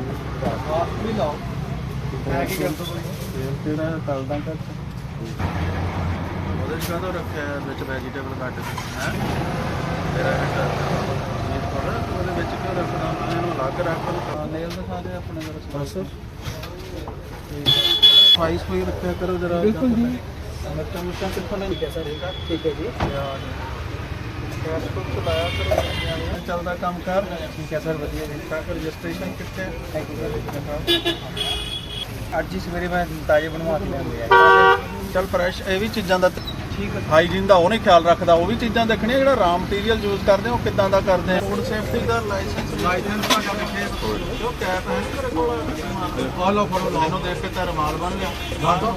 ਹੈ ਆਪ ਵੀ ਲਾਓ ਮੈਂ ਕੀ ਕਰ ਦੂੰ ਤੇਲ ਤੇਰਾ ਤਲਦਾ ਕਰ ਉਹਦੇ ਚ ਕਾਹਦਾ ਰੱਖਿਆ ਹੈ ਵਿੱਚ ਵੈਜੀਟੇਬਲ ਕੱਟ ਕੇ ਹੈ ਤੇਰਾ ਹੈਗਾ ਇਹ ਥੋੜਾ ਉਹਦੇ ਵਿੱਚ ਕਿਉਂ ਰੱਖਣਾ ਇਹਨੂੰ ਅਲੱਗ ਰੱਖ ਲਓ ਨੇਲ ਦਿਖਾ ਦੇ ਆਪਣੇ ਦਾ ਬਸ ਸਫ਼ਾਈ ਸਫ਼ਾਈ ਰੱਖਿਆ ਕਰੋ ਜਰਾ ਬਿਲਕੁਲ ਜੀ। ਮਿਰਚਾਂ ਮੁਰਚਾਂ ਕਿੱਥੋਂ ਲੈਣੀ ਹੈ ਸਰ ਠੀਕ ਹੈ ਜੀ ਤੋਂ ਚਲਾਇਆ ਕਰੋ ਚੱਲਦਾ ਕੰਮ ਕਰ। ਠੀਕ ਹੈ ਸਰ ਵਧੀਆ ਜੀ ਟਰੱਕ ਰਜਿਸਟ੍ਰੇਸ਼ਨ ਕਿੱਥੇ? ਹੈ? ਥੈਂਕ ਯੂ ਸਰ ਅੱਜ ਹੀ ਸਵੇਰੇ ਮੈਂ ਤਾਜ਼ੇ ਬਣਵਾ ਕੇ ਲਿਆਂਦੇ ਆ। ਚੱਲ ਫਰੈਸ਼ ਇਹ ਵੀ ਚੀਜ਼ਾਂ ਦਾ ਠੀਕ ਹੈ। ਹਾਈਜੀਨ ਦਾ ਉਹ ਨਹੀਂ ਖਿਆਲ ਰੱਖਦਾ ਉਹ ਵੀ ਚੀਜ਼ਾਂ ਦੇਖਣੀਆਂ ਜਿਹੜਾ ਰਾ ਮਟੀਰੀਅਲ ਯੂਜ਼ ਕਰਦੇ ਉਹ ਕਿੱਦਾਂ ਦਾ ਕਰਦੇ ਆ। ਫੂਡ ਸੇਫਟੀ ਦਾ ਲਾਇਸੈਂਸ ਲਾਇਸੈਂਸ ਦਾ ਕੰਮ ਕਿੱਥੇ ਜੋ ਕੈਪ ਹੈ ਤੇਰੇ ਕੋਲ ਆ ਲਓ ਫੜੋ ਲਓ ਇਹਨੂੰ ਦੇਖ ਕੇ ਤਾਂ ਰਮਾਲ ਬਣ ਗਿਆ। ਲਾ ਦੋ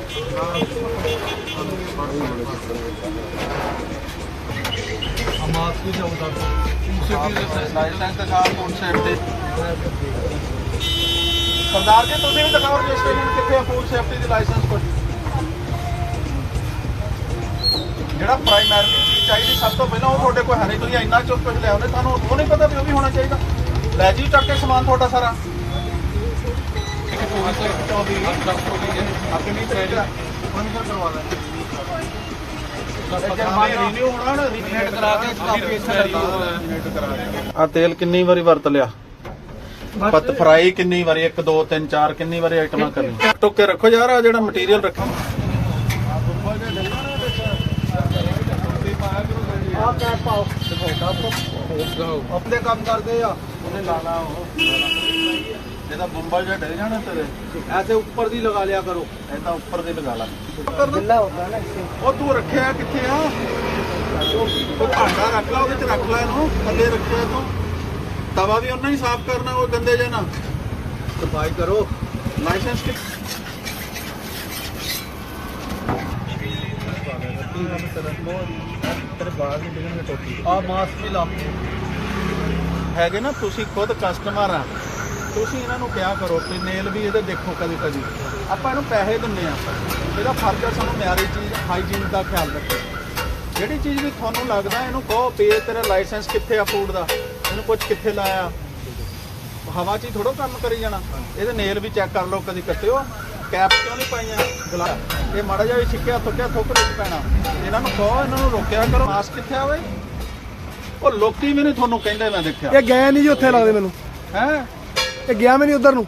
ਵੀ ਚਾਹੀਦਾ ਲਾਇਸੈਂਸ ਦੇ ਸਾਹ ਫੂਡ ਸੇਫਟੀ ਸਰਦਾਰ ਜੀ ਤੁਸੀਂ ਵੀ ਦਿਖਾਓ ਰਜਿਸਟ੍ਰੇਸ਼ਨ ਕਿੱਥੇ ਹੈ ਫੂਡ ਸੇਫਟੀ ਦੀ ਲਾਇਸੈਂਸ ਕੋਲ। ਜਿਹੜਾ ਪ੍ਰਾਇਮਰੀ ਚੀਜ਼ ਚਾਹੀਦੀ ਸਭ ਤੋਂ ਪਹਿਲਾਂ ਉਹ ਤੁਹਾਡੇ ਕੋਲ ਹੈ ਨਹੀਂ ਤੁਸੀਂ ਇੰਨਾ ਚੁੱਕ ਕੁਝ ਲੈ ਆਉਂਦੇ ਤੁਹਾਨੂੰ ਉਹ ਨਹੀਂ ਪਤਾ ਵੀ ਉਹ ਵੀ ਹੋਣਾ ਚਾਹੀਦਾ। ਲੈ ਜੀ ਚੱਕ ਕੇ ਸਮਾਨ ਤੁਹਾਡਾ ਸਾਰਾ। ਆਪਣੀ ਚਾਹੀਦਾ ਉਹਨੂੰ ਵੀ ਕਰਵਾ ਲੈ ਰੀਨਿਊ ਹੋਣਾ ਨਾ ਰੀਨੇਟ ਕਰਾ ਕੇ ਕਾਫੀ ਆ ਤੇਲ ਕਿੰਨੀ ਵਾਰੀ ਵਰਤ ਲਿਆ? ਪਤ ਫਰਾਈ ਕਿੰਨੀ ਵਾਰੀ? 1 2 3 4 ਕਿੰਨੀ ਵਾਰੀ ਆਈਟਮਾਂ ਕਰਨੀ ਟੁੱਕ ਕੇ ਰੱਖੋ ਯਾਰ ਆ ਜਿਹੜਾ ਮਟੀਰੀਅਲ ਰੱਖੋ ਆ ਕੈਪ ਪਾਓ। ਆਪਣੇ ਕੰਮ ਕਰਦੇ ਆ। ਉਹਨੇ ਲਾਣਾ ਉਹ। ਇਹਦਾ ਬੰਬਲ ਜਿਹਾ ਡੇ ਜਾਣਾ ਤੇਰੇ। ਐਸੇ ਉੱਪਰ ਦੀ ਲਗਾ ਲਿਆ ਕਰੋ। ਇਹਦਾ ਉੱਪਰ ਦੇ ਲਗਾ ਲਾ। ਗਿੱਲਾ ਹੁੰਦਾ ਨਾ ਇਸੇ ਉਹ ਤੂੰ ਰੱਖਿਆ ਕਿੱਥੇ ਆ? ਉਹ ਭਾਂਡਾ ਰੱਖ ਲਾ ਉਹਦੇ ਚ ਰੱਖ ਲੈ ਇਹਨੂੰ ਥੱਲੇ ਰੱਖਿਆ ਤੂੰ। ਤਵਾ ਵੀ ਉਹਨਾਂ ਹੀ ਸਾਫ਼ ਕਰਨਾ ਉਹ ਗੰਦੇ ਜਿਹਾ ਨਾ ਸਫ਼ਾਈ ਕਰੋ। ਲਾਇਸੈਂਸ ਕਿ ਆ ਮਾਸਕ ਵੀ ਲਾ। ਹੈਗੇ ਨਾ ਤੁਸੀਂ ਖੁਦ ਕਸਟਮਰ ਆ। ਤੁਸੀਂ ਇਹਨਾਂ ਨੂੰ ਕਿਹਾ ਕਰੋ ਕਿ ਨੇਲ ਵੀ ਇਹਦੇ ਦੇਖੋ ਕਦੇ ਕਦੀ। ਆਪਾਂ ਇਹਨੂੰ ਪੈਸੇ ਦਿੰਨੇ ਆ ਇਹਦਾ ਫਰਜ਼ ਆ ਸਾਨੂੰ ਮਿਆਰੀ ਚੀਜ਼ ਹਾਈਜੀਨ ਦਾ ਖਿਆਲ ਰੱਖੋ ਜਿਹੜੀ ਚੀਜ਼ ਵੀ ਤੁਹਾਨੂੰ ਲੱਗਦਾ ਇਹਨੂੰ ਕਹੋ ਇਹ ਤੇਰਾ ਲਾਇਸੈਂਸ ਕਿੱਥੇ ਆ ਫੂਡ ਦਾ? ਇਹਨੂੰ ਕੁਝ ਕਿੱਥੇ ਲਾਇਆ। ਹਵਾ 'ਚ ਹੀ ਥੋੜੋ ਕੰਮ ਕਰੀ ਜਾਣਾ। ਇਹਦੇ ਨੇਲ ਵੀ ਚੈੱਕ ਕਰ ਲਓ ਕਦੀ ਕੱਟਿਓ। ਕੈਪ ਕਿਉਂ ਨਹੀਂ ਪਾਈਆਂ? ਗਲਾ ਇਹ ਮਾੜਾ ਜਿਹਾ ਵੀ ਛਿੱਕਿਆ ਥੁੱਕਿਆ ਥੁੱਕ ਨਹੀਂ ਪੈਣਾ। ਇਹਨਾਂ ਨੂੰ ਕਹੋ ਇਹਨਾਂ ਨੂੰ ਰੋਕਿਆ ਕਰੋ। ਮਾਸਕ ਕਿੱਥੇ ਆ ਓਏ ਉਹ ਲੋਕੀ ਵੀ ਨਹੀਂ ਤੁਹਾਨੂੰ ਕਹਿੰਦੇ ਮੈਂ ਦੇਖਿਆ। ਇਹ ਗਿਆ ਨਹੀਂ ਜੀ ਉੱਥੇ ਲੱਗਦੇ ਮੈਨੂੰ। ਹੈ? ਇਹ ਗਿਆ ਵੀ ਨਹੀਂ ਉਧਰ ਨੂੰ।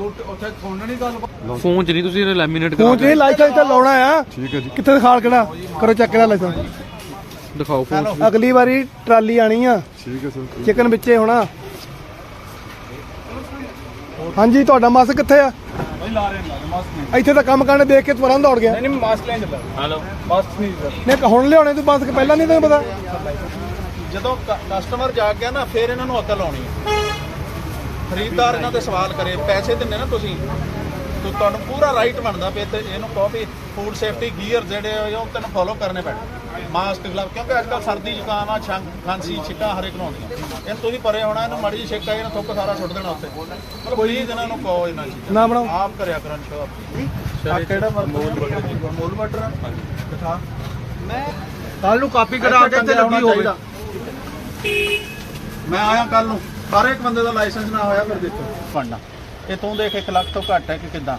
ਉੱਥੇ ਸੁਣਨ ਨਹੀਂ ਗੱਲ ਫੋਨ 'ਚ ਨਹੀਂ ਤੁਸੀਂ ਇਹਨੇ ਲੈਮੀਨੇਟ ਫੋਨ 'ਚ ਕਰਾ ਇਹ ਲਾਇਸੈਂਸ ਤਾਂ ਲਾਉਣਾ ਆ। ਠੀਕ ਹੈ ਜੀ। ਕਿੱਥੇ ਦਿਖਾਲ ਕਿਹੜਾ? ਕਰੋ ਚੈੱਕ ਕਿਹੜਾ ਲਾਇਸੈਂਸ ਦਿਖਾਓ ਫੋਨ ਅਗਲੀ ਵਾਰੀ ਟਰਾਲੀ ਆਣੀ ਆ। ਠੀਕ ਹੈ ਸਰ। ਚਿਕਨ ਵਿੱਚੇ ਹੋਣਾ। ਹਾਂਜੀ ਤੁਹਾਡਾ ਮਾਸਕ ਕਿੱਥੇ ਆ? ਨਹੀਂ ਲਾ ਰਹੇ ਨਾ ਮਾਸਕ ਨਹੀਂ ਇੱਥੇ ਤਾਂ ਕੰਮ ਕਰਨੇ ਦੇਖ ਕੇ ਤੁਰੰਤ ਦੌੜ ਗਿਆ। ਨਹੀਂ ਨਹੀਂ ਮਾਸਕ ਲੈਣ ਚੱਲਾ ਹਲੋ ਮਾਸਕ ਨਹੀਂ ਸਰ ਨਹੀਂ ਹੁਣ ਲਿਆਉਣੇ ਤੂੰ ਮਾਸਕ ਪਹਿਲਾਂ ਨਹੀਂ ਤੈਨੂੰ ਪਤਾ? ਜਦੋਂ ਕਸਟਮਰ ਜਾ ਗਿਆ ਨਾ ਫਿਰ ਇਹਨਾਂ ਨੂੰ ਅਕਲ ਆਉਣੀ ਹੈ ਖਰੀਦਦਾਰ ਇਹਨਾਂ ਤੇ ਸਵਾਲ ਕਰੇ ਪੈਸੇ ਦਿੰਨੇ ਨਾ ਤੁਸੀਂ ਤੋ ਤੁਹਾਨੂੰ ਪੂਰਾ ਰਾਈਟ ਬਣਦਾ ਵੀ ਤੇ ਇਹਨੂੰ ਕਹੋ ਵੀ ਫੂਡ ਸੇਫਟੀ ਗੀਅਰ ਜਿਹੜੇ ਆ ਉਹ ਤੈਨੂੰ ਫੋਲੋ ਕਰਨੇ ਪੈਣੇ। ਮਾਸਕ ਗਲਵ ਕਿਉਂਕਿ ਅੱਜ ਕੱਲ ਸਰਦੀ ਜ਼ੁਕਾਮ ਆ ਛੰਗ ਖਾਂਸੀ ਛਿੱਟਾਂ ਹਰੇਕ ਨੂੰ ਆਉਂਦੀਆਂ। ਇਹ ਤੁਸੀਂ ਪਰੇ ਹੋਣਾ ਇਹਨੂੰ ਮੜੀ ਛਿੱਕ ਆਈ ਨਾ ਥੁੱਕ ਸਾਰਾ ਸੁੱਟ ਦੇਣਾ ਉੱਤੇ ਮਤਲਬ ਪਲੀਜ਼ ਇਹਨਾਂ ਨੂੰ ਕਹੋ ਇਹਨਾਂ ਚੀਜ਼ਾਂ। ਨਾ ਬਣਾਓ। ਆਪ ਕਰਿਆ ਕਰਨ ਸ਼ੋ ਆ ਕਿਹੜਾ ਮਰਮੂਲ ਬਟਰ ਮੂਲ ਬਟਰ ਦਿਖਾ। ਮੈਂ ਕੱਲ ਨੂੰ ਕਾਪੀ ਕਰਾ ਕੇ ਤੇ ਲੱਗੀ ਹੋਵੇ। ਮੈਂ ਆਇਆ ਕੱਲ ਨੂੰ। ਹਰ ਇੱਕ ਬੰਦੇ ਦਾ ਲਾਇਸੈਂਸ ਨਾ ਹੋਇਆ ਫਿਰ ਦੇਖੋ। ਫੜਨਾ। ਇਹ ਤੂੰ ਦੇਖ 1 ਲੱਖ ਤੋਂ ਘੱਟ ਹੈ ਕਿ ਕਿਦਾਂ?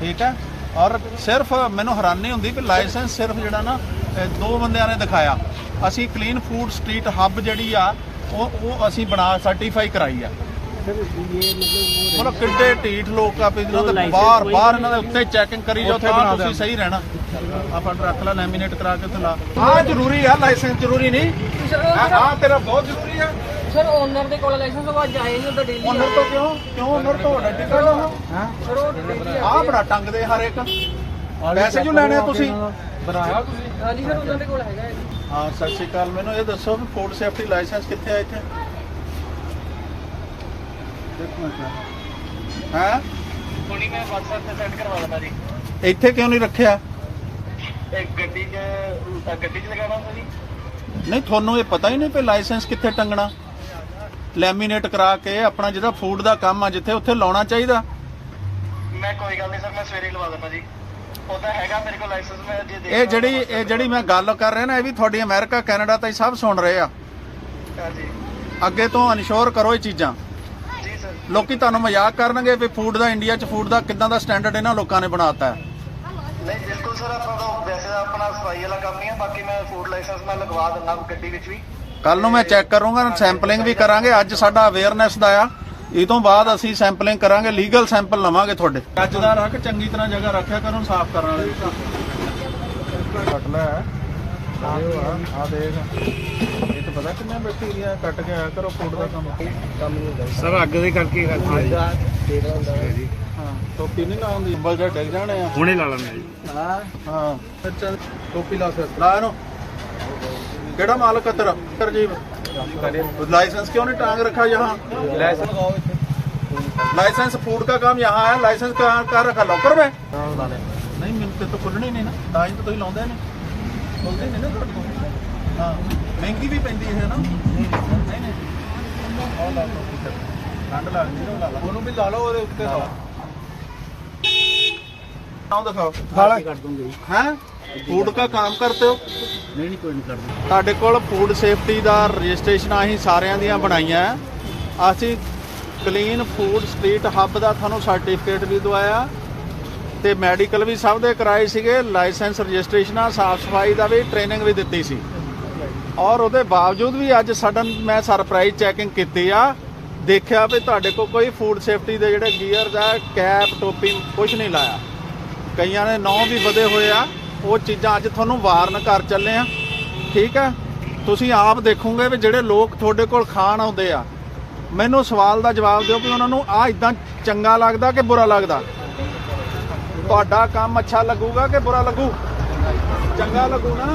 ਠੀਕ ਹੈ? ਔਰ ਸਿਰਫ ਮੈਨੂੰ ਹੈਰਾਨੀ ਹੁੰਦੀ ਕਿ ਲਾਇਸੈਂਸ ਸਿਰਫ ਜਿਹੜਾ ਨਾ ਦੋ ਬੰਦਿਆਂ ਨੇ ਦਿਖਾਇਆ। ਅਸੀਂ ਕਲੀਨ ਫੂਡ ਸਟਰੀਟ ਹੱਬ ਜਿਹੜੀ ਆ ਉਹ ਉਹ ਅਸੀਂ ਬਣਾ ਸਰਟੀਫਾਈ ਕਰਾਈ ਆ। ਮਤਲਬ ਕਿੱਡੇ ਢੀਠ ਲੋਕ ਆ ਵੀ ਇਹਨਾਂ ਦੇ ਬਾਹਰ ਬਾਹਰ ਇਹਨਾਂ ਦੇ ਉੱਤੇ ਚੈਕਿੰਗ ਕਰੀ ਜਾਓ ਤਾਂ ਤੁਸੀਂ ਸਹੀ ਰਹਿਣਾ। ਆਪਾਂ ਰੱਖ ਲੈ ਲੈਮੀਨੇਟ ਕਰਾ ਕੇ ਤੇ ਲਾ। ਆ ਜ਼ਰੂਰੀ ਆ ਲਾਇਸੈਂਸ ਜ਼ਰੂਰੀ ਨਹੀਂ। ਆ ਤੇਰਾ ਬਹੁਤ ਜ਼ਰੂਰੀ ਆ। ਸਰ ਓਨਰ ਦੇ ਕੋਲ ਲਾਇਸੈਂਸ ਉਹ ਅੱਜ ਆਏ ਨਹੀਂ ਉਹਦਾ ਡੇਲੀ ਓਨਰ ਤੋਂ ਕਿਉਂ? ਕਿਉਂ ਓਨਰ ਤੋਂ ਵੱਡਾ ਟਿਕਟ ਹਾਂ? ਸਰ ਉਹ daily ਆ। ਬੜਾ ਟੰਗਦੇ ਹਰ ਇੱਕ। ਪੈਸੇ ਜੋ ਲੈਣੇ ਆ ਤੁਸੀਂ? ਬਣਾਇਆ ਤੁਸੀਂ? ਹਾਂਜੀ ਸਰ ਉਹਨਾਂ ਦੇ ਕੋਲ ਹੈਗਾ ਹੈ ਹਾਂ ਸਤਿ ਸ਼੍ਰੀ ਅਕਾਲ। ਮੈਨੂੰ ਇਹ ਦੱਸੋ ਵੀ ਫੂਡ ਸੇਫਟੀ ਲਾਇਸੈਂਸ ਕਿੱਥੇ ਆ ਇੱਥੇ? ਹਾਂ? ਥੋੜੀ ਮੈਂ WhatsApp ਤੇ ਸੈਂਡ ਕਰਵਾ ਦਿੰਦਾ ਜੀ। ਇੱਥੇ ਕਿਉਂ ਨਹੀਂ ਰੱਖਿਆ? ਇੱਕ ਗੱਡੀ 'ਚ ਗੱਡੀ 'ਚ ਲਗਾਉਣਾ ਹੁੰਦਾ ਜੀ। ਨਹੀਂ ਤੁਹਾਨੂੰ ਇਹ ਪਤਾ ਹੀ ਨਹੀਂ ਕਿ ਲਾਇਸੈਂਸ ਕਿੱਥੇ ਟੰਗਣਾ। ਲੈਮੀਨੇਟ ਕਰਾ ਕੇ ਆਪਣਾ ਜਿਹੜਾ ਫੂਡ ਦਾ ਕੰਮ ਆ ਜਿੱਥੇ ਉੱਥੇ ਲਾਉਣਾ ਚਾਹੀਦਾ। ਮੈਂ ਕੋਈ ਗੱਲ ਨਹੀਂ ਸਰ ਮੈਂ ਸਵੇਰੇ ਲਵਾ ਦਿੰਦਾ ਜੀ। ਉਹਦਾ ਹੈਗਾ ਮੇਰੇ ਕੋਲ ਲਾਇਸੈਂਸ ਮੈਂ ਜੇ ਦੇਖ ਇਹ ਜਿਹੜੀ ਇਹ ਜਿਹੜੀ ਮੈਂ ਗੱਲ ਕਰ ਰਿਹਾ ਨਾ ਇਹ ਵੀ ਤੁਹਾਡੀ ਅਮਰੀਕਾ ਕੈਨੇਡਾ ਤਾਈਂ ਸਭ ਸੁਣ ਰਹੇ ਆ। ਹਾਂਜੀ ਅੱਗੇ ਤੋਂ ਇਨਸ਼ੋਰ ਕਰੋ ਇਹ ਚੀਜ਼ਾਂ। ਜੀ ਸਰ। ਲੋਕੀ ਤੁਹਾਨੂੰ ਮਜ਼ਾਕ ਕਰਨਗੇ ਵੀ ਫੂਡ ਦਾ ਇੰਡੀਆ 'ਚ ਫੂਡ ਦਾ ਕਿੱਦਾਂ ਦਾ ਸਟੈਂਡਰਡ ਇਹਨਾਂ ਲੋਕਾਂ ਨੇ ਬਣਾਤਾ ਹੈ। ਨਹੀਂ ਬਿਲਕੁਲ ਸਰ ਆਪਾਂ ਤਾਂ ਵੈਸੇ ਤਾਂ ਆਪਣਾ ਸਫ਼ਾਈ ਵਾਲਾ ਕੰਮ ਹੀ ਹੈ ਬਾਕੀ ਮੈਂ ਫੂਡ ਲਾਇਸੈਂਸ ਮੈਂ ਲਗਵਾ ਦਿੰਦਾ ਗੱਡੀ ਵਿੱਚ ਵੀ। ਕੱਲ ਨੂੰ ਮੈਂ ਚੈੱਕ ਕਰੂੰਗਾ ਸੈਂਪਲਿੰਗ ਵੀ ਕਰਾਂਗੇ। ਅੱਜ ਸਾਡਾ ਅਵੇਅਰਨੈਸ ਦਾ ਆ। ਇਹ ਤੋਂ ਬਾਅਦ ਅਸੀਂ ਸੈਂਪਲਿੰਗ ਕਰਾਂਗੇ ਲੀਗਲ ਸੈਂਪਲ ਲਵਾਂਗੇ ਤੁਹਾਡੇ। ਅੱਜ ਦਾ ਰੱਖ ਚੰਗੀ ਤਰ੍ਹਾਂ ਜਗ੍ਹਾ ਰੱਖਿਆ ਕਰੋ ਸਾਫ਼ ਕਰਨ ਵਾਲੀ। ਕੱਟ ਲੈ। ਆ ਆ ਦੇਖ। ਇਹ ਤਾਂ ਪਤਾ ਕਿੰਨਾ ਬੈਕਟੀਰੀਆ ਕੱਟ ਕੇ ਆਇਆ ਕਰੋ ਫੂਡ ਦਾ ਕੰਮ। ਕੰਮ ਨਹੀਂ ਹੁੰਦਾ। ਸਰ ਅੱਗ ਦੇ ਕਰਕੇ ਕਰਦੇ ਹਾਂ ਟੋਪੀ ਨਹੀਂ ਲਾਉਂਦੀ ਬਲ ਜਾ ਡਿੱਗ ਜਾਣੇ ਆ। ਹੁਣੇ ਲਾ ਲੈਂਦੇ ਜੀ। ਹਾਂ ਹਾਂ। ਅੱਛਾ ਟੋਪੀ ਲਾ ਫਿਰ। ਲਾ ਇਹਨੂੰ। ਕਿਹੜਾ ਮਾਲਕ ਹੈ ਤੇਰਾ ਤਰਜੀਬ लाइसेंस क्यों नहीं टांग रखा यहाँ लाइसेंस फूड का काम यहाँ है लाइसेंस कहाँ कहाँ रखा लॉकर में नहीं मिलते तो खुलने नहीं ना ਤਾਂ ਹੀ ਤਾਂ ਤੁਸੀਂ ਲਾਉਂਦੇ ਨੇ ਖੁੱਲਦੇ ਨਹੀਂ ਨਾ ਤੁਹਾਡੇ ਕੋਲ ਹਾਂ ਮਹਿੰਗੀ ਵੀ ਪੈਂਦੀ ਹੈ ਨਾ ਨਹੀਂ ਨਹੀਂ ਉਹ ਲਾ ਲਓ ਠੀਕ ਹੈ ਠੰਡ ਲੱਗਦੀ ਨਾ ਲਾ ਲਾ ਉਹਨੂੰ ਵੀ ਲਾ ਲਓ ਉਹਦੇ ਉੱਤੇ ਲਾ ਨਾਮ ਦਿਖਾਓ ਖਾਲਾ ਕਰ ਦੂੰਗੇ हैं ਫੂਡ ਦਾ ਕੰਮ ਕਰਤੇ ਹੋ? ਨਹੀਂ ਨਹੀਂ ਕੋਈ ਨਹੀਂ ਕਰਦੇ। ਤੁਹਾਡੇ ਕੋਲ ਫੂਡ ਸੇਫਟੀ ਦਾ ਰਜਿਸਟ੍ਰੇਸ਼ਨ ਆਹੀ ਸਾਰਿਆਂ ਦੀਆਂ ਬਣਾਈਆਂ ਅਸੀਂ ਕਲੀਨ ਫੂਡ ਸਟਰੀਟ ਹੱਬ ਦਾ ਤੁਹਾਨੂੰ ਸਰਟੀਫਿਕੇਟ ਵੀ ਦਵਾਇਆ ਤੇ ਮੈਡੀਕਲ ਵੀ ਸਭ ਦੇ ਕਰਾਏ ਸੀਗੇ ਲਾਇਸੈਂਸ ਰਜਿਸਟ੍ਰੇਸ਼ਨ ਆ ਸਾਫ਼ ਸਫ਼ਾਈ ਦਾ ਵੀ ਟ੍ਰੇਨਿੰਗ ਵੀ ਦਿੱਤੀ ਸੀ। ਔਰ ਉਹਦੇ ਬਾਵਜੂਦ ਵੀ ਅੱਜ ਸਡਨ ਮੈਂ ਸਰਪ੍ਰਾਈਜ਼ ਚੈਕਿੰਗ ਕੀਤੀ ਆ ਦੇਖਿਆ ਵੀ ਤੁਹਾਡੇ ਕੋਲ ਕੋਈ ਫੂਡ ਸੇਫਟੀ ਦੇ ਜਿਹੜੇ ਗੀਅਰ ਦਾ ਕੈਪ ਟੋਪੀ ਕੁਝ ਨਹੀਂ ਲਾਇਆ। ਕਈਆਂ ਨੇ ਨੌ ਵੀ ਵਧੇ ਹੋਏ ਆ। ਉਹ ਚੀਜ਼ਾਂ ਅੱਜ ਤੁਹਾਨੂੰ ਵਾਰਨ ਕਰ ਚੱਲੇ ਆ। ਠੀਕ ਹੈ ਤੁਸੀਂ ਆਪ ਦੇਖੋਗੇ ਵੀ ਜਿਹੜੇ ਲੋਕ ਤੁਹਾਡੇ ਕੋਲ ਖਾਣ ਆਉਂਦੇ ਆ, ਮੈਨੂੰ ਸਵਾਲ ਦਾ ਜਵਾਬ ਦਿਓ ਕਿ ਉਹਨਾਂ ਨੂੰ ਆ ਇਦਾਂ ਚੰਗਾ ਲੱਗਦਾ ਕਿ ਬੁਰਾ ਲੱਗਦਾ? ਤੁਹਾਡਾ ਕੰਮ ਅੱਛਾ ਲੱਗੂਗਾ ਕਿ ਬੁਰਾ ਲੱਗੂ? ਚੰਗਾ ਲੱਗੂ ਨਾ?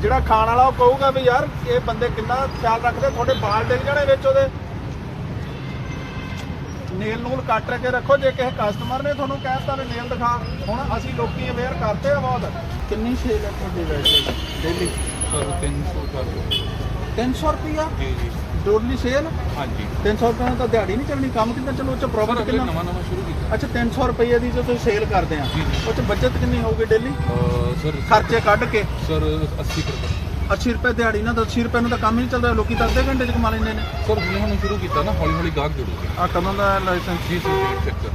ਜਿਹੜਾ ਖਾਣ ਵਾਲਾ ਉਹ ਕਹੂਗਾ ਵੀ ਯਾਰ, ਇਹ ਬੰਦੇ ਕਿੰਨਾ ਖਿਆਲ ਰੱਖਦੇ ਤੁਹਾਡੇ ਬਾਲ ਡਿੱਗ ਜਾਣੇ ਵਿੱਚ ਉਹਦੇ। ਨੇਲ ਨੂਲ ਕੱਟ ਕੇ ਰੱਖੋ ਜੇ ਕਿਸੇ ਕਸਟਮਰ ਨੇ ਤੁਹਾਨੂੰ ਕਹਿਤਾ ਵੀ ਨੇਲ ਦਿਖਾ ਹੁਣ ਅਸੀਂ ਲੋਕੀ ਅਵੇਅਰ ਕਰਤੇ ਆ ਬਹੁਤ। ਕਿੰਨੀ ਸੇਲ ਹੈ ਤੁਹਾਡੀ ਵੈਸੇ? ਡੇਲੀ ਸਰ 300 ਕਰ ਦਿਓ। 300 ਰੁਪਿਆ ਜੀ ਜੀ। ਡੋਲੀ ਸੇਲ ਹਾਂਜੀ। 300 ਰੁਪਏ ਨਾਲ ਤਾਂ ਦਿਹਾੜੀ ਨਹੀਂ ਚੱਲਣੀ ਕੰਮ ਕਿੰਨਾ ਚਲੋ? ਉਹ ਚ ਸਰ ਪ੍ਰੋਫਿਟ ਕਿੰਨਾ? ਨਵਾਂ ਨਵਾਂ ਸ਼ੁਰੂ ਕੀਤਾ। ਅੱਛਾ 300 ਰੁਪਏ ਦੀ ਜੋ ਤੁਸੀਂ ਸੇਲ ਕਰਦੇ ਆ। ਉਹ ਚ ਬਚਤ ਕਿੰਨੀ ਹੋਊਗੀ ਡੇਲੀ ਸਰ ਖਰਚੇ ਕੱਢ ਕੇ। ਸਰ 80 ਕਰ 80 ਰੁਪਏ ਦਿਹਾੜੀ ਨਾਲ ਤਾਂ 80 ਰੁਪਏ ਨੂੰ ਤਾਂ ਕੰਮ ਹੀ ਨਹੀਂ ਚੱਲਦਾ ਲੋਕੀ ਤਾਂ ਅੱਧੇ ਘੰਟੇ ਚ ਕਮਾ ਲੈਂਦੇ ਨੇ। ਸਰ ਹੁਣੇ ਹੁਣ ਸ਼ੁਰੂ ਕੀਤਾ ਨਾ ਹੌਲੀ ਹੌਲੀ ਗਾਹਕ ਜੁੜੂਗੇ ਆ ਕਦੋਂ ਦਾ ਲਾਇਸੈਂਸ ਜੀ ਡੇਟ ਚੈੱਕ ਕਰ।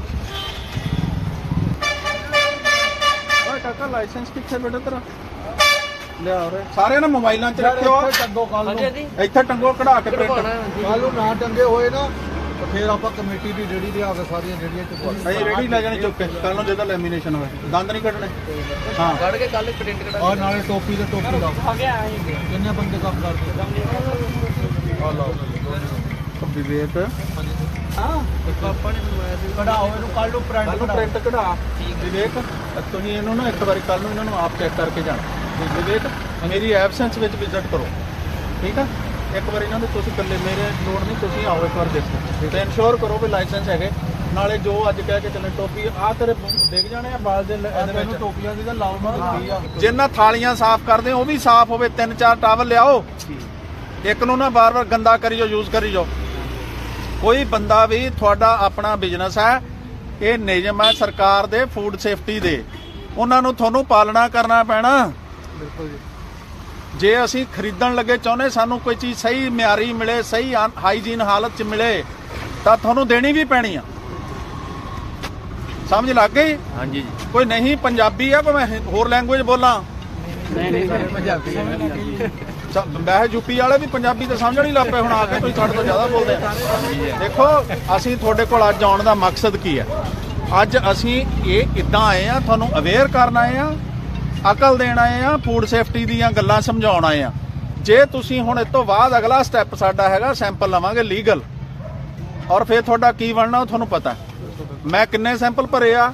ਓਏ ਕਾਕਾ ਲਾਇਸੈਂਸ ਕਿੱਥੇ ਬੇਟਾ ਤੇਰਾ? ਲਿਆ ਉਰੇ। ਸਾਰੇ ਨਾ ਮੋਬਾਈਲਾਂ 'ਚ ਰੱਖਿਓ। ਟੰਗੋ ਕੱਲ ਨੂੰ। ਇੱਥੇ ਟੰਗੋ ਕਢਾ ਕੇ ਪ੍ਰਿੰਟ ਕੱਲ ਨੂੰ ਨਾ ਟੰਗੇ ਹੋਏ ਨਾ ਤਾਂ ਫਿਰ ਆਪਾਂ ਕਮੇਟੀ ਦੀ ਰੇੜੀ ਲਿਆ ਕੇ ਸਾਰੀਆਂ ਰੇੜੀਆਂ ਚ ਪਾ ਨਹੀਂ ਰੈਡੀ ਲੈ ਜਾਣੀ ਚੁੱਕ ਕੇ। ਕੱਲ ਨੂੰ ਜਿਹਦਾ ਲੈਮੀਨੇਸ਼ਨ ਹੋਵੇ। ਦੰਦ ਨਹੀਂ ਕੱਢਣੇ। ਹਾਂ। ਕੱਢ ਕੇ ਕੱਲ ਪ੍ਰਿੰਟ ਕਢਾ ਔਰ ਨਾਲੇ ਟੋਪੀ ਤੇ ਟੋਪੀ ਲਾ ਆ ਗਿਆ ਆਏਗੇ ਕਿੰਨੇ ਬੰਦੇ ਕੰਮ ਕਰਦੇ? ਆ ਲਓ। ਵਿਵੇਕ ਪਾਪਾ ਨੇ ਬਣਵਾਇਆ ਸੀ ਕਢਾਓ ਇਹਨੂੰ ਕੱਲ ਨੂੰ ਕੱਲ ਨੂੰ ਪ੍ਰਿੰਟ ਕਢਾ। ਵਿਵੇਕ ਤੁਸੀਂ ਇਹਨੂੰ ਨਾ ਇੱਕ ਵਾਰੀ ਕੱਲ ਨੂੰ ਇਹਨਾਂ ਨੂੰ ਆਪ ਚੈੱਕ ਕਰਕੇ ਜਾਣਾ। ਵਿਵੇਕ ਮੇਰੀ ਐਬਸੈਂਸ ਵਿੱਚ ਵਿਜ਼ਿਟ ਕਰੋ। ਠੀਕ ਆ? ਇੱਕ ਵਾਰੀ ਇਹਨਾਂ ਨੂੰ ਤੁਸੀਂ ਇਕੱਲੇ ਮੇਰੇ ਲੋੜ ਨਹੀਂ, ਤੁਸੀਂ ਆਓ ਇੱਕ ਵਾਰ ਦੇਖੋ। ਤੇ ਇਨਸ਼ੋਰ ਕਰੋ ਵੀ ਲਾਇਸੈਂਸ ਹੈਗੇ। ਨਾਲੇ ਜੋ ਅੱਜ ਕਹਿ ਕੇ ਚੱਲੇ, ਟੋਪੀ ਆ ਤੇਰੇ ਡਿੱਗ ਜਾਣੇ ਆ ਬਾਲ ਦੇ ਇਹਦੇ ਵਿੱਚ। ਟੋਪੀਆਂ ਦੀ ਤਾਂ ਲਾਉਣਾ ਦਿੱਤੀ ਆ ਜਿੰਨਾ ਥਾਲੀਆਂ ਸਾਫ਼ ਕਰਦੇ, ਉਹ ਵੀ ਸਾਫ਼ ਹੋਵੇ। ਤਿੰਨ ਚਾਰ ਟਾਵਲ ਲਿਆਓ। ਇੱਕ ਨੂੰ ਨਾ ਬਾਰ-ਬਾਰ ਗੰਦਾ ਕਰੀ ਜਾਓ ਯੂਜ਼ ਕਰੀ ਜਾਓ ਕੋਈ ਬੰਦਾ ਵੀ ਤੁਹਾਡਾ ਆਪਣਾ ਬਿਜ਼ਨਸ ਹੈ, ਇਹ ਨਿਯਮ ਹੈ ਸਰਕਾਰ ਦੇ ਫੂਡ ਸੇਫਟੀ ਦੇ। ਉਹਨਾਂ ਨੂੰ ਤੁਹਾਨੂੰ ਪਾਲਣਾ ਕਰਨਾ ਪੈਣਾ। ਬਿਲਕੁਲ ਜੀ। ਜੇ ਅਸੀਂ ਖਰੀਦਣ ਲੱਗੇ ਚਾਹੁੰਦੇ ਸਾਨੂੰ ਕੋਈ ਚੀਜ਼ ਸਹੀ ਮਿਆਰੀ ਮਿਲੇ ਸਹੀ ਹਾਈਜੀਨ ਹਾਲਤ 'ਚ ਮਿਲੇ ਤਾਂ ਤੁਹਾਨੂੰ ਦੇਣੀ ਵੀ ਪੈਣੀ ਆ। ਸਮਝ ਲੱਗ ਗਈ? ਹਾਂਜੀ ਕੋਈ ਨਹੀਂ ਪੰਜਾਬੀ ਆ ਕੋਈ ਮੈਂ ਹੋਰ ਲੈਂਗੁਏਜ ਬੋਲਾਂ। ਨਹੀਂ ਨਹੀਂ ਪੰਜਾਬੀ ਵੈਸੇ ਯੂਪੀ ਵਾਲੇ ਵੀ ਪੰਜਾਬੀ ਤਾਂ ਸਮਝਣ ਹੀ ਲੱਗ ਪਏ ਹੁਣ ਆ ਕੇ ਤੁਸੀਂ ਸਾਡੇ ਤੋਂ ਜ਼ਿਆਦਾ ਬੋਲਦੇ ਆ। ਦੇਖੋ ਅਸੀਂ ਤੁਹਾਡੇ ਕੋਲ ਅੱਜ ਆਉਣ ਦਾ ਮਕਸਦ ਕੀ ਹੈ ਅੱਜ ਅਸੀਂ ਇਹ ਇਦਾਂ ਆਏ ਆ ਤੁਹਾਨੂੰ ਅਵੇਅਰ ਕਰਨ ਆਏ ਆ ਅਕਲ ਦੇਣ ਆਏ ਆ ਫੂਡ ਸੇਫਟੀ ਦੀਆਂ ਗੱਲਾਂ ਸਮਝਾਉਣ ਆਏ ਆ। ਜੇ ਤੁਸੀਂ ਹੁਣ ਇਸ ਤੋਂ ਬਾਅਦ ਅਗਲਾ ਸਟੈਪ ਸਾਡਾ ਹੈਗਾ ਸੈਂਪਲ ਲਵਾਂਗੇ ਲੀਗਲ ਔਰ ਫਿਰ ਤੁਹਾਡਾ ਕੀ ਬਣਨਾ ਉਹ ਤੁਹਾਨੂੰ ਪਤਾ। ਮੈਂ ਕਿੰਨੇ ਸੈਂਪਲ ਭਰੇ ਆ?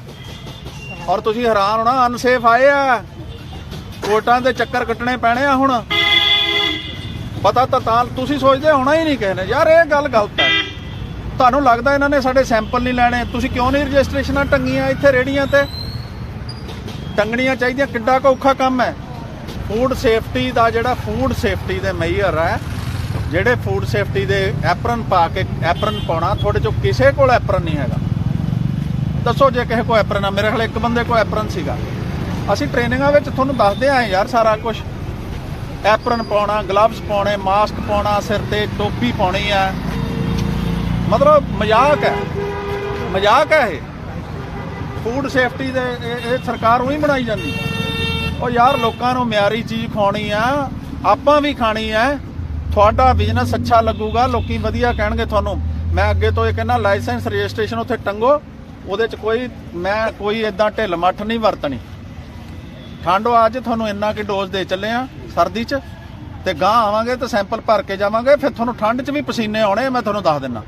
ਔਰ ਤੁਸੀਂ ਹੈਰਾਨ ਹੋਣਾ ਅਨਸੇਫ ਆਏ ਆ? ਕੋਟਾਂ ਦੇ ਚੱਕਰ ਕੱਟਣੇ ਪੈਣੇ ਆ ਹੁਣ। ਪਤਾ ਤਾਂ ਤਾਂ ਤੁਸੀਂ ਸੋਚਦੇ ਹੋਣਾ ਹੀ ਨਹੀਂ ਕਿਸੇ ਨੇ। ਯਾਰ ਇਹ ਗੱਲ ਗਲਤ ਹੈ ਤੁਹਾਨੂੰ ਲੱਗਦਾ ਇਹਨਾਂ ਨੇ ਸਾਡੇ ਸੈਂਪਲ ਨਹੀਂ ਲੈਣੇ। ਤੁਸੀਂ ਕਿਉਂ ਨਹੀਂ ਰਜਿਸਟ੍ਰੇਸ਼ਨਾਂ ਟੰਗੀਆਂ ਇੱਥੇ ਰੇੜੀਆਂ ਤੇ? ਟੰਗਣੀਆਂ ਚਾਹੀਦੀਆਂ, ਕਿੱਡਾ ਕੁ ਔਖਾ ਕੰਮ ਹੈ। ਫੂਡ ਸੇਫਟੀ ਦਾ ਜਿਹੜਾ ਫੂਡ ਸੇਫਟੀ ਦੇ ਮੇਜਰ ਹੈ, ਜਿਹੜੇ ਫੂਡ ਸੇਫਟੀ ਦੇ ਐਪਰਨ ਪਾ ਕੇ ਐਪਰਨ ਪਾਉਣਾ, ਤੁਹਾਡੇ ਚੋਂ ਕਿਸੇ ਕੋਲ ਐਪਰਨ ਨਹੀਂ ਹੈਗਾ। ਦੱਸੋ ਜੇ ਕਿਸੇ ਕੋਲ ਐਪਰਨ ਆ, ਮੇਰੇ ਖਿਆਲ ਇੱਕ ਬੰਦੇ ਕੋਲ ਐਪਰਨ ਸੀਗਾ। ਅਸੀਂ ਟ੍ਰੇਨਿੰਗਾਂ ਵਿੱਚ ਤੁਹਾਨੂੰ ਦੱਸਦੇ ਆਏ ਯਾਰ ਸਾਰਾ ਕੁਝ ਐਪਰਨ ਪਾਉਣਾ ਗਲਵਸ ਪਾਉਣੇ ਮਾਸਕ ਪਾਉਣਾ, ਸਿਰ ਤੇ ਟੋਪੀ ਪਾਉਣੀ ਆ ਮਤਲਬ ਮਜ਼ਾਕ ਹੈ। ਮਜ਼ਾਕ ਹੈ ਇਹ। ਫੂਡ ਸੇਫਟੀ ਦੇ ਇਹ ਸਰਕਾਰ ਉਹੀ ਬਣਾਈ ਜਾਂਦੀ। ਉਹ ਯਾਰ ਲੋਕਾਂ ਨੂੰ ਮਿਆਰੀ ਚੀਜ਼ ਖਾਣੀ ਆ, ਆਪਾਂ ਵੀ ਖਾਣੀ ਆ, ਤੁਹਾਡਾ ਬਿਜ਼ਨਸ ਅੱਛਾ ਲੱਗੂਗਾ, ਲੋਕੀ ਵਧੀਆ ਕਹਿਣਗੇ ਤੁਹਾਨੂੰ। ਮੈਂ ਅੱਗੇ ਤੋਂ ਇਹ ਕਹਿੰਦਾ ਲਾਇਸੈਂਸ ਰਜਿਸਟ੍ਰੇਸ਼ਨ ਉੱਥੇ ਟੰਗੋ, ਉਹਦੇ ਚ ਕੋਈ ਮੈਂ ਕੋਈ ਇਦਾਂ ਢਿੱਲ ਮੱਠ ਨਹੀਂ, ਵਰਤਣੀ। ਠੰਡ ਅੱਜ ਤੁਹਾਨੂੰ ਇੰਨਾ ਕਿ ਡੋਜ਼ ਦੇ ਚੱਲੇ ਆ, ਸਰਦੀ ਚ, ਤੇ ਗਾਂ ਆਵਾਂਗੇ ਤਾਂ ਸੈਂਪਲ ਭਰ ਕੇ ਜਾਵਾਂਗੇ, ਫਿਰ ਤੁਹਾਨੂੰ ਠੰਡ ਚ ਵੀ ਪਸੀਨੇ ਆਉਣੇ ਮੈਂ ਤੁਹਾਨੂੰ ਦੱਸ ਦਿੰਨਾ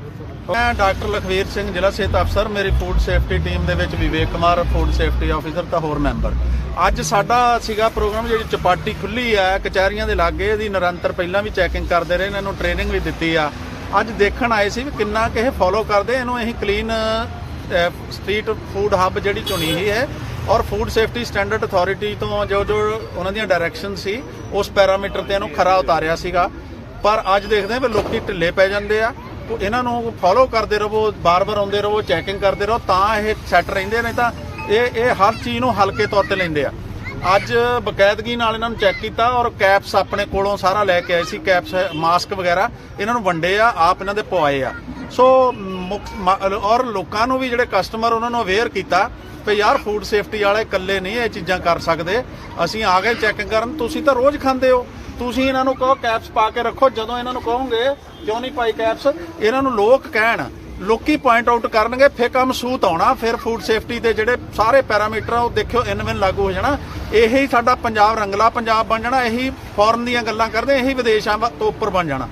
ਮੈਂ ਡਾਕਟਰ ਲਖਵੀਰ ਸਿੰਘ, ਜ਼ਿਲ੍ਹਾ ਸਿਹਤ ਅਫਸਰ। ਮੇਰੀ ਫੂਡ ਸੇਫਟੀ ਟੀਮ ਦੇ ਵਿੱਚ Vivek Kumar food safety officer ਤਾਂ ਹੋਰ ਮੈਂਬਰ ਅੱਜ ਸਾਡਾ ਸੀਗਾ ਪ੍ਰੋਗਰਾਮ ਜਿਹੜੀ ਚਪਾਟੀ ਖੁੱਲੀ ਆ, ਕਚਹਿਰੀਆਂ ਦੇ ਲਾਗੇ, ਇਹਦੀ ਨਿਰੰਤਰ ਪਹਿਲਾਂ ਵੀ ਚੈਕਿੰਗ ਕਰਦੇ ਰਹੇ ਇਹਨਾਂ ਨੂੰ ਟ੍ਰੇਨਿੰਗ ਵੀ ਦਿੱਤੀ ਆ। ਅੱਜ ਦੇਖਣ ਆਏ ਸੀ ਵੀ ਕਿੰਨਾ ਕਿ ਇਹ ਫੋਲੋ ਕਰਦੇ, ਇਹਨੂੰ ਅਸੀਂ ਕਲੀਨ ਸਟਰੀਟ ਫੂਡ ਹੱਬ ਜਿਹੜੀ ਚੁਣੀ ਹੀ ਹੈ। ਔਰ ਫੂਡ ਸੇਫਟੀ ਸਟੈਂਡਰਡ ਅਥਾਰਟੀ ਤੋਂ ਜੋ ਜੋ ਉਹਨਾਂ ਦੀਆਂ ਡਾਇਰੈਕਸ਼ਨ ਸੀ, ਉਸ ਪੈਰਾਮੀਟਰ ਤੇ ਇਹਨੂੰ ਖਰਾ ਉਤਾਰਿਆ ਸੀਗਾ। ਪਰ ਅੱਜ ਦੇਖਦੇ ਹਾਂ ਵੀ ਲੋਕੀ ਢਿੱਲੇ ਪੈ ਜਾਂਦੇ ਆ। ਇਹਨਾਂ ਨੂੰ ਫੋਲੋ ਕਰਦੇ ਰਹੋ, ਬਾਰ-ਬਾਰ ਆਉਂਦੇ ਰਹੋ ਚੈਕਿੰਗ ਕਰਦੇ ਰਹੋ, ਤਾਂ ਇਹ ਸੈੱਟ ਰਹਿੰਦੇ ਨੇ ਤਾਂ ਇਹ ਇਹ ਹਰ ਚੀਜ਼ ਨੂੰ ਹਲਕੇ ਤੌਰ ਤੇ ਲੈਂਦੇ ਆ। ਅੱਜ ਬਕਾਇਦਗੀ ਨਾਲ ਇਹਨਾਂ ਨੂੰ ਚੈੱਕ ਕੀਤਾ ਔਰ ਕੈਪਸ ਆਪਣੇ ਕੋਲੋਂ ਸਾਰਾ ਲੈ ਕੇ ਆਏ ਸੀ ਕੈਪਸ ਮਾਸਕ ਵਗੈਰਾ, ਇਹਨਾਂ ਨੂੰ ਵੰਡੇ ਆ, ਆਪ ਇਹਨਾਂ ਦੇ ਪਵਾਏ ਆ। ਸੋ ਮੁੱਖ- ਔਰ ਲੋਕਾਂ ਨੂੰ ਵੀ ਜਿਹੜੇ ਕਸਟਮਰ ਉਹਨਾਂ ਨੂੰ ਅਵੇਅਰ ਕੀਤਾ ਵੀ ਯਾਰ ਫੂਡ ਸੇਫਟੀ ਵਾਲੇ ਇਕੱਲੇ ਨਹੀਂ ਇਹ ਚੀਜ਼ਾਂ ਕਰ ਸਕਦੇ, ਅਸੀਂ ਆ ਗਏ ਚੈੱਕ ਕਰਨ, ਤੁਸੀਂ ਤਾਂ ਰੋਜ਼ ਖਾਂਦੇ ਹੋ। ਤੁਸੀਂ ਇਹਨਾਂ ਨੂੰ ਕਹੋ ਕੈਪਸ ਪਾ ਕੇ ਰੱਖੋ, ਜਦੋਂ ਇਹਨਾਂ ਨੂੰ ਕਹੋਗੇ, ਕਿਉਂ ਨਹੀਂ ਪਾਈ ਕੈਪਸ ਇਹਨਾਂ ਨੂੰ ਲੋਕ ਕਹਿਣ, ਲੋਕੀ ਪੁਆਇੰਟ ਆਊਟ ਕਰਨਗੇ, ਫਿਰ ਕੰਮ ਸੂਤ ਆਉਣਾ, ਫਿਰ ਫੂਡ ਸੇਫਟੀ ਦੇ ਜਿਹੜੇ ਸਾਰੇ ਪੈਰਾਮੀਟਰ ਆ, ਉਹ ਦੇਖਿਓ ਇਨਵਿਨ ਲਾਗੂ ਹੋ ਜਾਣਾ। ਇਹੀ ਸਾਡਾ ਪੰਜਾਬ ਰੰਗਲਾ ਪੰਜਾਬ ਬਣ ਜਾਣਾ, ਇਹੀ ਫੋਰਨ ਦੀਆਂ ਗੱਲਾਂ ਕਰਦੇ, ਇਹੀ ਵਿਦੇਸ਼ਾਂ ਤੋਂ ਉੱਪਰ ਬਣ ਜਾਣਾ।